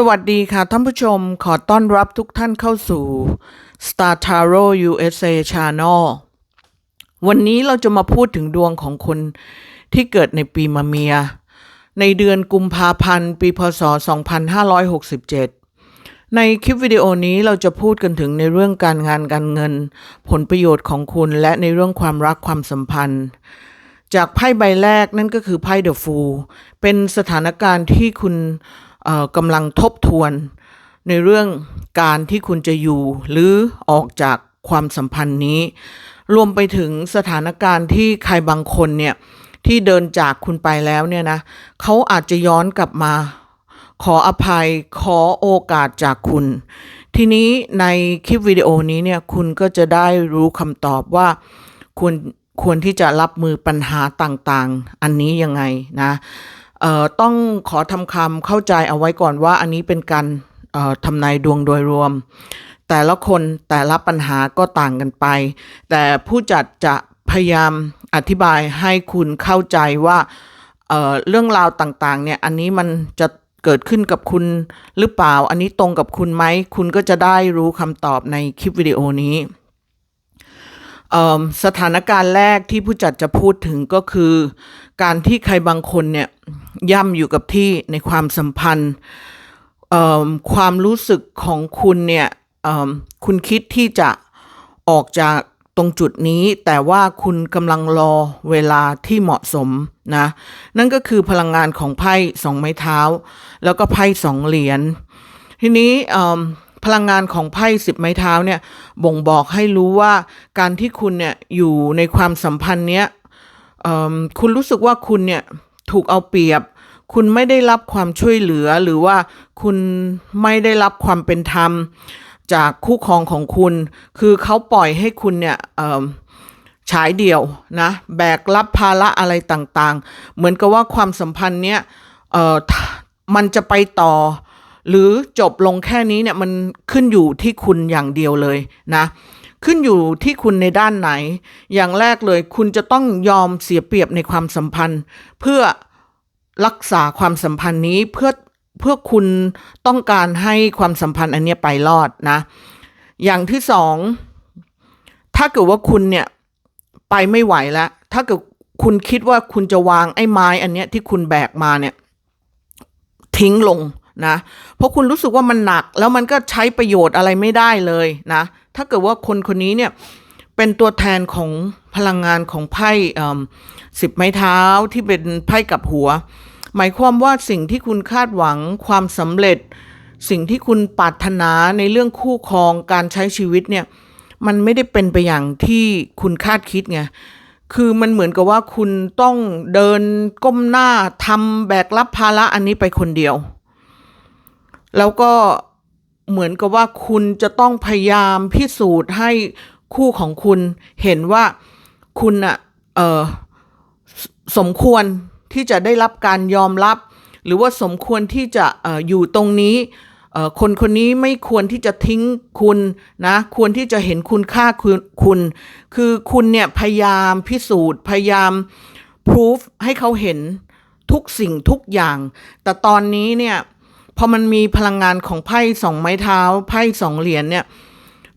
สวัสดีค่ะท่านผู้ชมขอต้อนรับทุกท่านเข้าสู่ Star Tarot USA Channel วันนี้เราจะมาพูดถึงดวงของคนที่เกิดในปีมะเมีย ในเดือนกุมภาพันธ์ ปีพศ 2567 ในคลิปวิดีโอนี้เราจะพูดกันถึงในเรื่องการงานการเงิน ผลประโยชน์ของคุณและในเรื่องความรักความสัมพันธ์จากไพ่ใบแรกนั่นก็คือไพ่เดอะฟูเป็นสถานการณ์ที่คุณ กำลังทบทวน ในเรื่องการที่คุณจะอยู่ หรือออกจากความสัมพันธ์นี้ รวมไปถึงสถานการณ์ที่ใครบางคนเนี่ยที่เดินจากคุณไปแล้วเนี่ยนะเขาอาจจะย้อนกลับมา ขออภัยขอโอกาสจากคุณ ทีนี้ในคลิปวิดีโอนี้เนี่ยคุณก็จะได้รู้คำตอบว่าควรควรที่จะรับมือปัญหาต่างๆ อันนี้ยังไงนะ ต้องขอทำคำเข้าใจเอาไว้ก่อนว่าอันนี้เป็นการทำนายดวงโดยรวม แต่ละคนแต่ละปัญหาก็ต่างกันไป แต่ผู้จัดจะพยายามอธิบายให้คุณเข้าใจว่าเเรื่องราวต่างๆเนี่ยอันนี้มันจะเกิดขึ้นกับคุณหรือเปล่า อันนี้ตรงกับคุณไหม คุณก็จะได้รู้คำตอบในคลิปวิดีโอนี้ สถานการณ์แรกที่ผู้จัดจะพูดถึงก็คือ การที่ใครบางคนเนี่ยย่ำอยู่กับที่ในความสัมพันธ์ความรู้สึกของคุณเนี่ยคุณคิดที่จะออกจากตรงจุดนี้ แต่ว่าคุณกำลังรอเวลาที่เหมาะสมนะ นั่นก็คือพลังงานของไพ่สองไม้เท้า แล้วก็ไพ่สองเหรียญทีนี้พลังงานของไพ่สิบไม้เท้าเนี่ยบ่งบอกให้รู้ว่าการที่คุณเนี่ยอยู่ในความสัมพันธ์เนี้ยคุณรู้สึกว่าคุณเนี่ย ถูกเอาเปรียบ คุณไม่ได้รับความช่วยเหลือหรือว่าคุณไม่ได้รับความเป็นธรรม จากคู่ครองของคุณ คือเขาปล่อยให้คุณเนี่ยฉายเดี่ยวนะแบกรับภาระอะไรต่างๆ เหมือนกับว่าความสัมพันธ์เนี้ยมันจะไปต่อ หรือจบลงแค่นี้เนี่ยมันขึ้นอยู่ที่คุณอย่างเดียวเลยนะ ขึ้นอยู่ที่คุณในด้านไหน อย่างแรกเลยคุณจะต้องยอมเสียเปรียบในความสัมพันธ์ เพื่อรักษาความสัมพันธ์นี้เพื่อเพื่อคุณต้องการให้ความสัมพันธ์อันเนี้ยไปรอดนะ อย่างที่สองถ้าเกิดว่าคุณเนี่ยไปไม่ไหวแล้ว ถ้าเกิดคุณคิดว่าคุณจะวางไอ้ไม้อันเนี้ยที่คุณแบกมาเนี่ยทิ้งลงนะ เพราะคุณรู้สึกว่ามันหนัก แล้วมันก็ใช้ประโยชน์อะไรไม่ได้เลยนะ ถ้าเกิดว่าคนคนนี้เนี่ยเป็นตัวแทนของพลังงานของไพ่สิบไม้เท้าที่เป็นไพ่กับหัว หมายความว่าสิ่งที่คุณคาดหวังความสำเร็จ สิ่งที่คุณปรารถนาในเรื่องคู่ครองการใช้ชีวิตเนี่ยมันไม่ได้เป็นไปอย่างที่คุณคาดคิดไงคือมันเหมือนกับว่าคุณต้องเดินก้มหน้าทำแบกรับภาระอันนี้ไปคนเดียว แล้วก็ เหมือนกับว่าคุณจะต้องพยายามพิสูจน์ให้คู่ของคุณเห็นว่าคุณอะเออสมควรที่จะได้รับการยอมรับ หรือว่าสมควรที่จะเอออยู่ตรงนี้เออคนคนนี้ไม่ควรที่จะทิ้งคุณนะ ควรที่จะเห็นคุณค่าคุณคุณ คือคุณเนี่ยพยายามพิสูจน์ พยายามพิสูจให้เขาเห็นทุกสิ่งทุกอย่าง แต่ตอนนี้เนี่ย พอมันมีพลังงานของไพ่สองไม้เท้า ไพ่สองเหรียญเนี่ย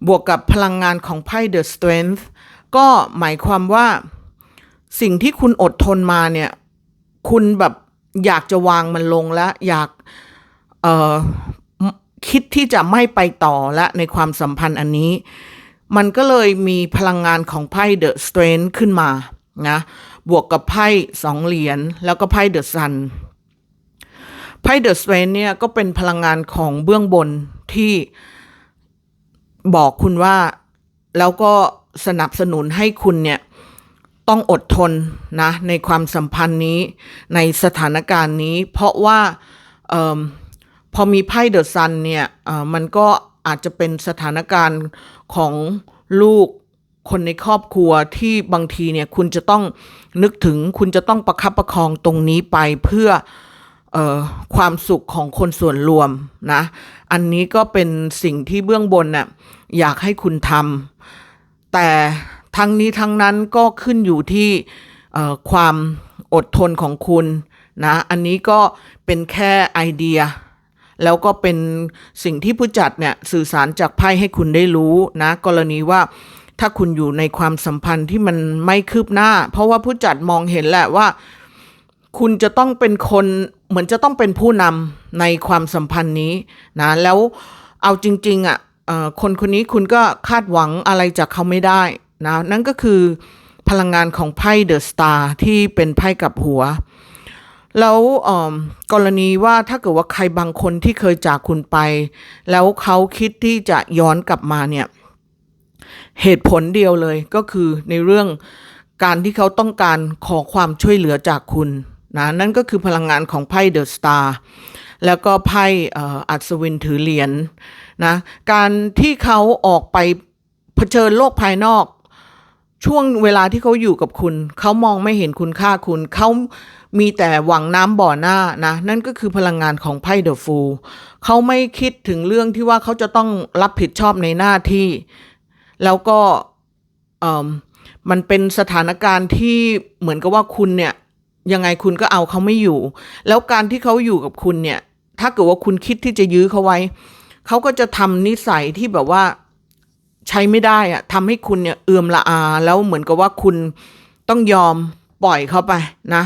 บวกกับพลังงานของไพ่ The Strength ก็หมายความว่าสิ่งที่คุณอดทนมาเนี่ย คุณแบบอยากจะวางมันลงแล้ว อยากคิดที่จะไม่ไปต่อและในความสัมพันธ์อันนี้ มันก็เลยมีพลังงานของไพ่ The Strength ขึ้นมานะ บวกกับไพ่สองเหรียญแล้วก็ไพ่ The Sun ไพ่ The Strength เนี่ยก็เป็นพลังงานของเบื้องบนที่บอกคุณว่าแล้วก็สนับสนุนให้คุณเนี่ยต้องอดทนนะในความสัมพันธ์นี้ในสถานการณ์นี้ เพราะว่าเอพอมีไพ่เดอะซันเนี่ยมันก็อาจจะเป็นสถานการณ์ของลูกคนในครอบครัวที่บางทีเนี่ยคุณจะต้องนึกถึงคุณจะต้องประคับประคองตรงนี้ไปเพื่อ ความสุขของคนส่วนรวมนะ อันนี้ก็เป็นสิ่งที่เบื้องบนน่ะอยากให้คุณทำแต่ทั้งนี้ทั้งนั้นก็ขึ้นอยู่ที่ความอดทนของคุณนะ อันนี้ก็เป็นแค่ไอเดีย แล้วก็เป็นสิ่งที่ผู้จัดเนี่ยสื่อสารจากไพ่ให้คุณได้รู้นะ กรณีว่าถ้าคุณอยู่ในความสัมพันธ์ที่มันไม่คืบหน้า เพราะว่าผู้จัดมองเห็นแหละว่า คุณจะต้องเป็นคนเหมือนจะต้องเป็นผู้นำในความสัมพันธ์นี้นะแล้วเอาจริงๆอะ่ะเอ่อคนคนนี้คุณก็คาดหวังอะไรจากเขาไม่ได้นะนั่นก็คือพลังงานของไพ่เดอะสตาร์ที่เป็นไพ่กับหัว แล้วกรณีว่าถ้าเกิดว่าใครบางคนที่เคยจากคุณไป แล้วเขาคิดที่จะย้อนกลับมาเนี่ยเหตุผลเดียวเลยก็คือในเรื่องการที่เขาต้องการขอความช่วยเหลือจากคุณ นะนั่นก็คือพลังงานของไพ่เดอะสตาร์แล้วก็ไพ่อัศวินถือเหรียญนะการที่เขาออกไปเผชิญโลกภายนอก ช่วงเวลาที่เขาอยู่กับคุณ เขามองไม่เห็นคุณค่าคุณ เขามีแต่หวังน้ำบ่อหน้านะนั่นก็คือพลังงานของไพ่เดอะฟูเขาไม่คิดถึงเรื่องที่ว่าเขาจะต้องรับผิดชอบในหน้าที่ แล้วก็มันเป็นสถานการณ์ที่เหมือนกับว่าคุณเนี่ย ยังไงคุณก็เอาเขาไม่อยู่ แล้วการที่เขาอยู่กับคุณเนี่ย ถ้าเกิดว่าคุณคิดที่จะยื้อเขาไว้ เขาก็จะทำนิสัยที่แบบว่าใช้ไม่ได้อะทำให้คุณเนี่ยเอือมละอา แล้วเหมือนกับว่าคุณต้องยอมปล่อยเขาไปนะ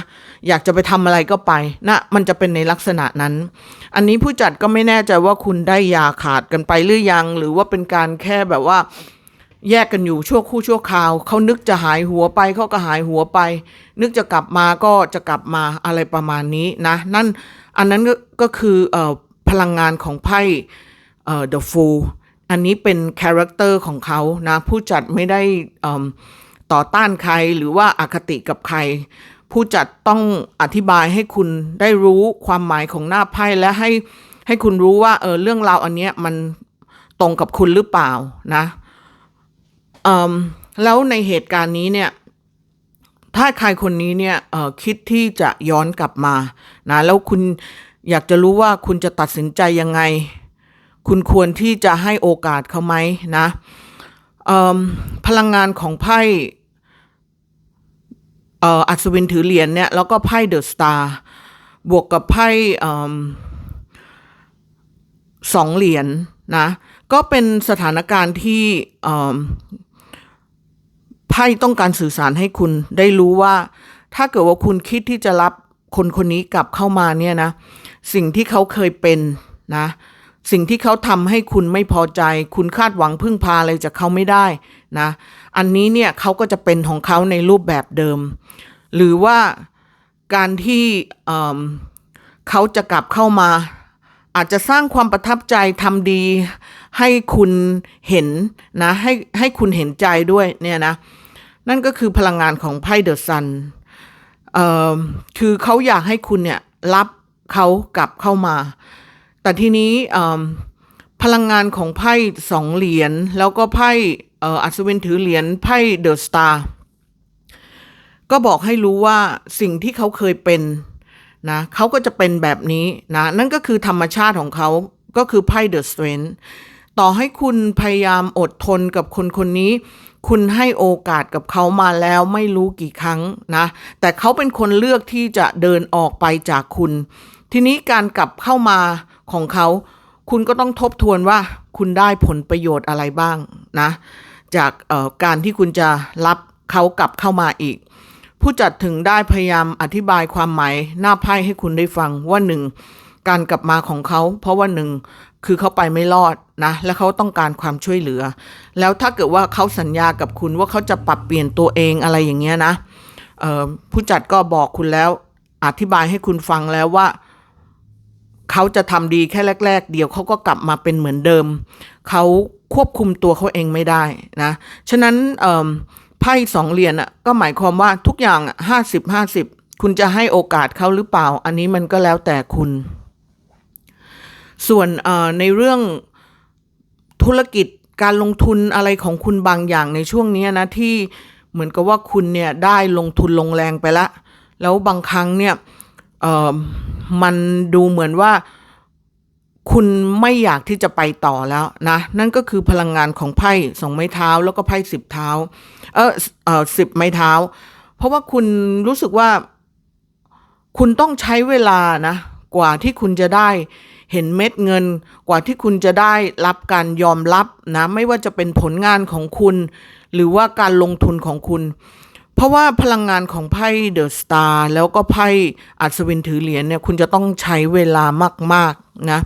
อยากจะไปทำอะไรก็ไปนะ มันจะเป็นในลักษณะนั้น อันนี้ผู้จัดก็ไม่แน่ใจว่าคุณได้ยาขาดกันไปหรือยัง หรือว่าเป็นการแค่แบบว่า แยกกันอยู่ชั่วคู่ชั่วคราว เขานึกจะหายหัวไปเขาก็หายหัวไป นึกจะกลับมาก็จะกลับมาอะไรประมาณนี้นะ นั่นอันนั้นก็กคืออพลังงานของไพ่ The Fool อันนี้เป็นคาแรคเตอร์ของเขานะ ผู้จัดไม่ได้ต่อต้านใครหรือว่าอาคติกับใคร ผู้จัดต้องอธิบายให้คุณได้รู้ความหมายของหน้าไพ่และให้ให้คุณรู้ว่าเออเรื่องราวอันเนี้ยมันตรงกับคุณหรือเปล่านะ แล้วในเหตุการณ์นี้เนี่ยถ้าใครคนนี้เนี่ยคิดที่จะย้อนกลับมานะแล้วคุณอยากจะรู้ว่าคุณจะตัดสินใจยังไง คุณควรที่จะให้โอกาสเขาไหมนะมพลังงานของไพ่อัศวินถือเหรียญเนี่ยแล้วก็ไพ่เดอะสตาร์บวกกับไพ่สองเหรียญนะก็เป็นสถานการณ์ที่ ไพ่ต้องการสื่อสารให้คุณได้รู้ว่า ถ้าเกิดว่าคุณคิดที่จะรับคนคนนี้กลับเข้ามาเนี่ยนะ สิ่งที่เขาเคยเป็นนะ สิ่งที่เขาทำให้คุณไม่พอใจ คุณคาดหวังพึ่งพาอะไรจากเขาไม่ได้นะ อันนี้เนี่ยเขาก็จะเป็นของเขาในรูปแบบเดิม หรือว่าการที่เเขาจะกลับเข้ามา อาจจะสร้างความประทับใจทำดี ให้คุณเห็นนะให้ให้คุณเห็นใจด้วยเนี่ยนะ นั่นก็คือพลังงานของไพ่เดอะซันเอ่อคือเขาอยากให้คุณเนี่ยรับเขากลับเข้ามา แต่ทีนี้พลังงานของไพ่สองเหรียญแล้วก็ไพ่อัศวินถือเหรียญไพ่เดอะสตาร์ก็บอกให้รู้ว่าสิ่งที่เขาเคยเป็น นะเขาก็จะเป็นแบบนี้นะ นั่นก็คือธรรมชาติของเขาก็คือไพ่เดอะสเตรนต่อให้คุณพยายามอดทนกับคนคนนี้ คุณให้โอกาสกับเขามาแล้วไม่รู้กี่ครั้งนะ แต่เขาเป็นคนเลือกที่จะเดินออกไปจากคุณ ทีนี้การกลับเข้ามาของเขา คุณก็ต้องทบทวนว่าคุณได้ผลประโยชน์อะไรบ้างนะ จากการที่คุณจะรับเขากลับเข้ามาอีก ผู้จัดถึงได้พยายามอธิบายความหมายหน้าไพ่ให้คุณได้ฟังว่าหนึ่งการกลับมาของเขา เพราะว่าหนึ่งคือเขาไปไม่รอดนะ และเขาต้องการความช่วยเหลือ แล้วถ้าเกิดว่าเขาสัญญากับคุณว่าเขาจะปรับเปลี่ยนตัวเองอะไรอย่างเงี้ยนะผู้จัดก็บอกคุณแล้ว อธิบายให้คุณฟังแล้วว่า เขาจะทำดีแค่แรก ๆ เดียวเขาก็กลับมาเป็นเหมือนเดิม เขาควบคุมตัวเขาเองไม่ได้นะ ฉะนั้นเอิ่ม ไพ่สองเหรียญอะก็หมายความว่าทุกอย่างห้าสิบห้าสิบคุณจะให้โอกาสเขาหรือเปล่า อันนี้มันก็แล้วแต่คุณ ส่วนในเรื่องธุรกิจการลงทุนอะไรของคุณบางอย่างในช่วงนี้นะที่เหมือนกับว่าคุณเนี่ยได้ลงทุนลงแรงไปละ แล้วบางครั้งเนี่ยมันดูเหมือนว่า คุณไม่อยากที่จะไปต่อแล้วนะ นั่นก็คือพลังงานของไพ่สองไม้เท้าแล้วก็ไพ่สิบเท้า เออเออสิบไม้เท้า เพราะว่าคุณรู้สึกว่า คุณต้องใช้เวลานะ กว่าที่คุณจะได้เห็นเม็ดเงิน กว่าที่คุณจะได้รับการยอมรับนะ ไม่ว่าจะเป็นผลงานของคุณ หรือว่าการลงทุนของคุณ เพราะว่าพลังงานของไพ่เดอะสตาร์แล้วก็ไพ่อัศวินถือเหรียญเนี่ย คุณจะต้องใช้เวลามาก ๆ นะ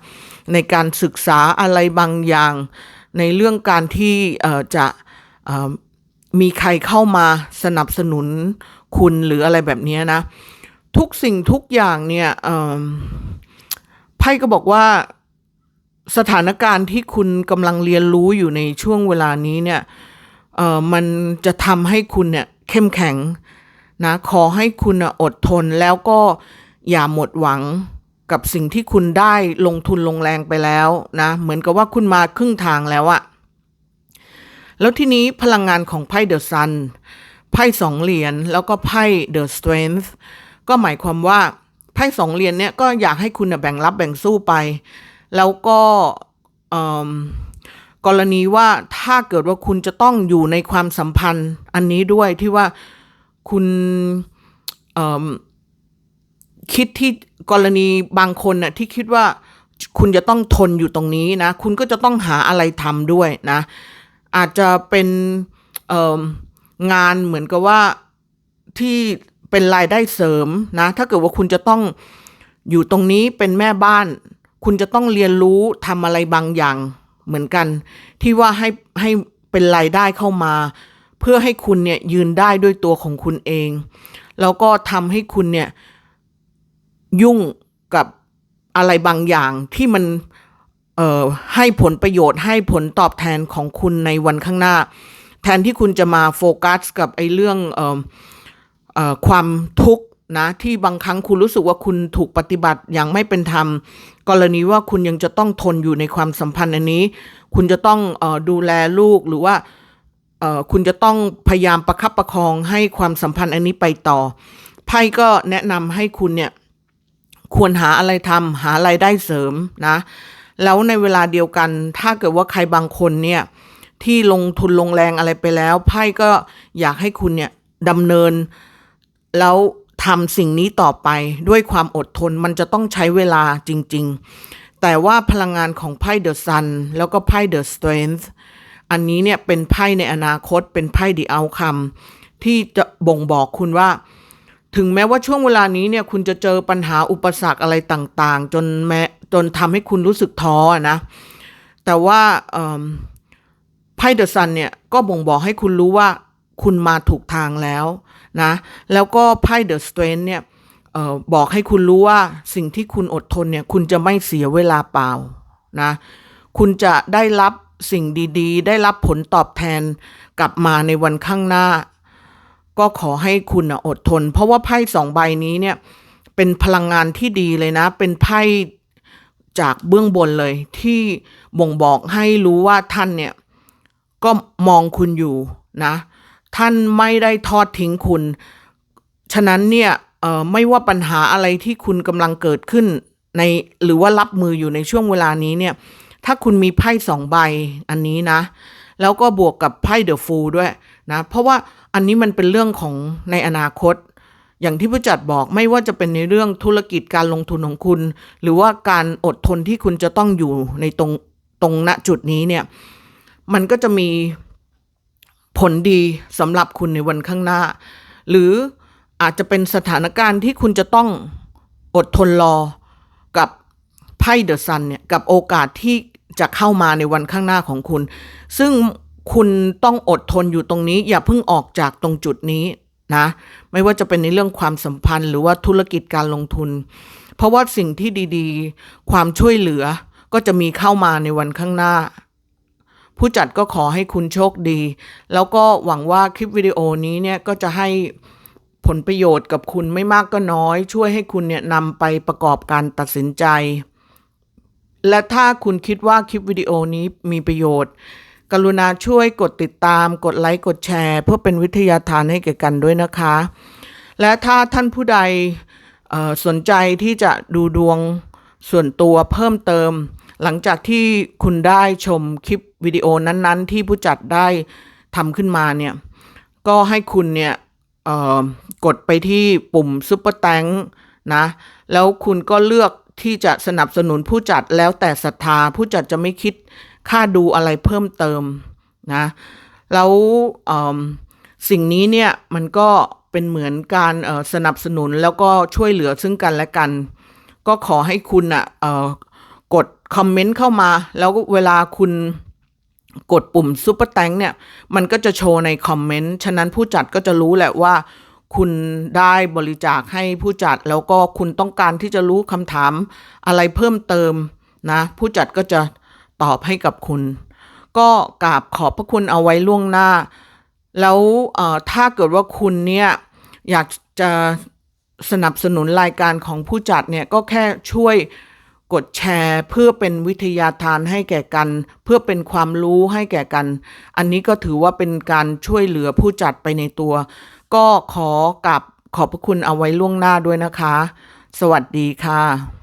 ในการศึกษาอะไรบางอย่าง ในเรื่องการที่จะมีใครเข้ามาสนับสนุนคุณหรืออะไรแบบนี้นะ ทุกสิ่งทุกอย่างเนี่ยไพ่ก็บอกว่าสถานการณ์ที่คุณกำลังเรียนรู้อยู่ในช่วงเวลานี้เนี่ยเออมันจะทำให้คุณเนี่ยเข้มแข็งนะขอให้คุณอดทนแล้วก็อย่าหมดหวัง กับสิ่งที่คุณได้ลงทุนลงแรงไปแล้วนะเหมือนกับว่าคุณมาครึ่งทางแล้วอะแล้วทีนี้พลังงานของไพ่เดอะซันไพ่สองเหรียญแล้วก็ไพ่เดอะสเตรนท์ก็หมายความว่าไพ่สองเหรียญเนี่ยก็อยากให้คุณแบ่งรับแบ่งสู้ไป แล้วก็กรณีว่าถ้าเกิดว่าคุณจะต้องอยู่ในความสัมพันธ์อันนี้ด้วยที่ว่าคุณ คิดที่กรณีบางคนน่ะที่คิดว่าคุณจะต้องทนอยู่ตรงนี้นะ คุณก็จะต้องหาอะไรทำด้วยนะ อาจจะเป็นงานเหมือนกับว่าที่เป็นรายได้เสริมนะ ถ้าเกิดว่าคุณจะต้องอยู่ตรงนี้เป็นแม่บ้าน คุณจะต้องเรียนรู้ทำอะไรบางอย่างเหมือนกัน ที่ว่าให้ให้เป็นรายได้เข้ามา เพื่อให้คุณเนี่ยยืนได้ด้วยตัวของคุณเอง แล้วก็ทำให้คุณเนี่ย ยุ่งกับอะไรบางอย่างที่มันเอ่อให้ผลประโยชน์ให้ผลตอบแทนของคุณในวันข้างหน้า แทนที่คุณจะมาโฟกัสกับไอ้เรื่องเอ่อเอ่อความทุกข์นะที่บางครั้งคุณรู้สึกว่าคุณถูกปฏิบัติอย่างไม่เป็นธรรม กรณีว่าคุณยังจะต้องทนอยู่ในความสัมพันธ์อันนี้ คุณจะต้องเอ่อดูแลลูกหรือว่าเอ่อคุณจะต้องพยายามประคับประคองให้ความสัมพันธ์อันนี้ไปต่อไพ่ก็แนะนำให้คุณเนี่ย ควรหาอะไรทำหาไรายได้เสริมนะ แล้วในเวลาเดียวกัน ถ้าเกิดว่าใครบางคนเนี่ยที่ลงทุนลงแรงอะไรไปแล้ว ไพ่ก็อยากให้คุณเนี่ยดำเนิน แล้วทำสิ่งนี้ต่อไปด้วยความอดทนมันจะต้องใช้เวลาจริง ๆ แต่ว่าพลังงานของไพ่เดอะซันแล้วก็ไพ่เดอะสเตรนท์อันนี้เนี่ยเป็นไพ่ในอนาคตเป็นไพ่ดีเอาคัมที่จะบ่งบอกคุณว่า ถึงแม้ว่าช่วงเวลานี้เนี่ยคุณจะเจอปัญหาอุปสรรคอะไรต่างๆ จนแม้จนทำให้คุณรู้สึกท้อนะ แต่ว่าไพ่เดอะซันเนี่ยก็บ่งบอกให้คุณรู้ว่าคุณมาถูกทางแล้วนะ แล้วก็ไพ่เดอะสเตรนเนี่ยออบอกให้คุณรู้ว่าสิ่งที่คุณอดทนเนี่ย คุณจะไม่เสียเวลาเปล่านะ คุณจะได้รับสิ่งดีๆ ได้รับผลตอบแทนกลับมาในวันข้างหน้า ก็ขอให้คุณนะอดทน เพราะว่าไพ่สองใบนี้เนี่ย เป็นพลังงานที่ดีเลยนะ เป็นไพ่จากเบื้องบนเลย ที่บ่งบอกให้รู้ว่าท่านเนี่ย ก็มองคุณอยู่นะ ท่านไม่ได้ทอดทิ้งคุณ ฉะนั้นเนี่ยไม่ว่าปัญหาอะไรที่คุณกำลังเกิดขึ้นในหรือว่ารับมืออยู่ในช่วงเวลานี้เนี่ย ถ้าคุณมีไพ่สองใบอันนี้นะ แล้วก็บวกกับไพ่เดอะฟูลด้วยนะเพราะว่าอันนี้มันเป็นเรื่องของในอนาคต อย่างที่ผู้จัดบอกไม่ว่าจะเป็นในเรื่องธุรกิจการลงทุนของคุณ หรือว่าการอดทนที่คุณจะต้องอยู่ในตรงตรงณจุดนี้เนี่ยมันก็จะมีผลดีสำหรับคุณในวันข้างหน้า หรืออาจจะเป็นสถานการณ์ที่คุณจะต้องอดทนรอกับไพ่เดอะซันเนี่ยกับโอกาสที่ จะเข้ามาในวันข้างหน้าของคุณ ซึ่งคุณต้องอดทนอยู่ตรงนี้ อย่าเพิ่งออกจากตรงจุดนี้นะไม่ว่าจะเป็นในเรื่องความสัมพันธ์หรือว่าธุรกิจการลงทุน เพราะว่าสิ่งที่ดีๆ ความช่วยเหลือก็จะมีเข้ามาในวันข้างหน้า ผู้จัดก็ขอให้คุณโชคดี แล้วก็หวังว่าคลิปวิดีโอนี้เนี่ยก็จะให้ผลประโยชน์กับคุณไม่มากก็น้อย ช่วยให้คุณเนี่ยนำไปประกอบการตัดสินใจ และถ้าคุณคิดว่าคลิปวิดีโอนี้มีประโยชน์ กรุณาช่วยกดติดตาม กดไลค์กดแชร์ เพื่อเป็นวิทยาทานให้แก่กันด้วยนะคะ และถ้าท่านผู้ใดสนใจที่จะดูดวงส่วนตัวเพิ่มเติม หลังจากที่คุณได้ชมคลิปวิดีโอนั้นๆ ที่ผู้จัดได้ทำขึ้นมาเนี่ย ก็ให้คุณเนี่ยกดไปที่ปุ่มซุปเปอร์แตงนะ แล้วคุณก็เลือก ที่จะสนับสนุนผู้จัดแล้วแต่ศรัทธาผู้จัดจะไม่คิดค่าดูอะไรเพิ่มเติมนะแล้วสิ่งนี้เนี่ยมันก็เป็นเหมือนการสนับสนุนแล้วก็ช่วยเหลือซึ่งกันและกัน ก็ขอให้คุณอะกดคอมเมนต์เข้ามา แล้วเวลาคุณกดปุ่มซุปเปอร์แตงเนี่ย มันก็จะโชว์ในคอมเมนต์ ฉะนั้นผู้จัดก็จะรู้แหละว่า คุณได้บริจาคให้ผู้จัดแล้วก็คุณต้องการที่จะรู้คำถามอะไรเพิ่มเติมนะผู้จัดก็จะตอบให้กับคุณ ก็กราบขอบพระคุณเอาไว้ล่วงหน้า แล้วถ้าเกิดว่าคุณเนี่ยอยากจะสนับสนุนรายการของผู้จัดเนี่ยก็แค่ช่วยกดแชร์เพื่อเป็นวิทยาทานให้แก่กัน เพื่อเป็นความรู้ให้แก่กัน อันนี้ก็ถือว่าเป็นการช่วยเหลือผู้จัดไปในตัว ก็ขอกับขอบพระคุณเอาไว้ล่วงหน้าด้วยนะคะ สวัสดีค่ะ